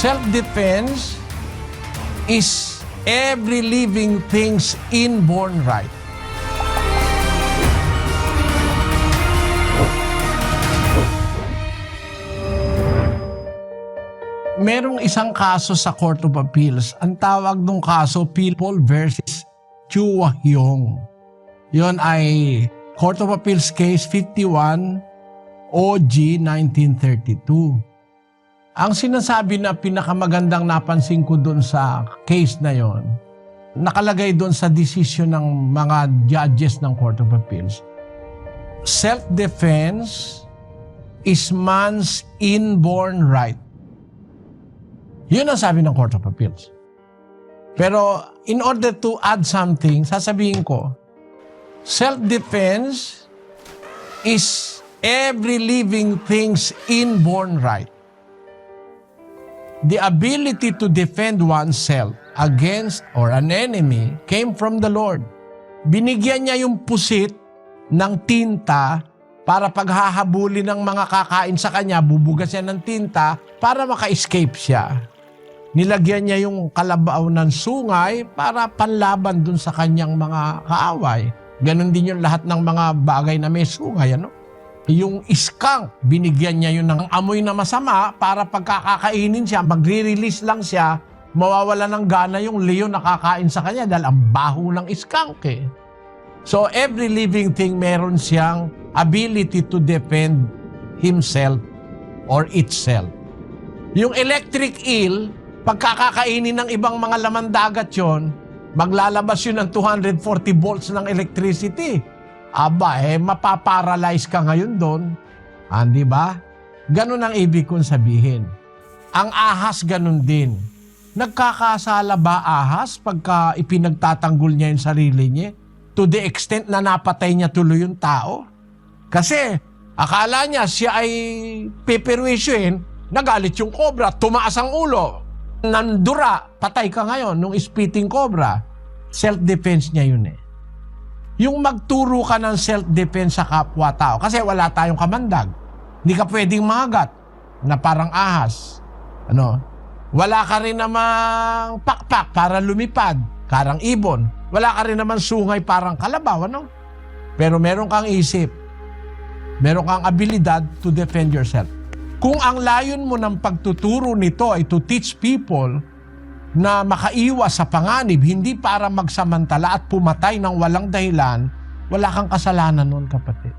Self-defense is every living thing's inborn right. Merong isang kaso sa Court of Appeals. Ang tawag ng kaso, People versus Chua Hyong. Yon ay Court of Appeals Case 51 OG 1932. Ang sinasabi na pinakamagandang napansin ko doon sa case na yon, nakalagay doon sa decision ng mga judges ng Court of Appeals. Self-defense is man's inborn right. Yun ang sabi ng Court of Appeals. Pero in order to add something, sasabihin ko, self-defense is every living thing's inborn right. The ability to defend oneself against or an enemy came from the Lord. Binigyan niya yung pusit ng tinta para paghahabulin ng mga kakain sa kanya, bubugas siya ng tinta para maka-escape siya. Nilagyan niya yung kalabaw ng sungay para panlaban dun sa kanyang mga kaaway. Ganon din yung lahat ng mga bagay na may sungay, ano? Yung skunk, binigyan niya yun ng amoy na masama para pagkakakainin siya, magre-release lang siya, mawawala ng gana yung leon na kakain sa kanya dahil ang baho ng skunk eh. So every living thing meron siyang ability to defend himself or itself. Yung electric eel, pagkakakainin ng ibang mga laman dagat yon, maglalabas yun ng 240 volts ng electricity. Aba, eh, mapaparalyze ka ngayon doon. Ah, di ba? Ganun ang ibig kong sabihin. Ang ahas ganun din. Nagkakasala ba ahas pagka ipinagtatanggol niya yung sarili niya? To the extent na napatay niya tuloy yung tao? Kasi akala niya siya ay peperwisyoin, nagalit yung cobra, tumaas ang ulo, nandura, patay ka ngayon nung spitting cobra. Self-defense niya yun eh. Yung magturo ka ng self-defense sa kapwa-tao, kasi wala tayong kamandag. Hindi ka pwedeng magat na parang ahas. Ano? Wala ka rin namang pakpak para lumipad, karang ibon. Wala ka rin naman sungay parang kalabaw, ano? Pero meron kang isip. Meron kang abilidad to defend yourself. Kung ang layon mo ng pagtuturo nito ay to teach people na makaiwas sa panganib, hindi para magsamantala at pumatay ng walang dahilan, wala kang kasalanan noon, kapatid.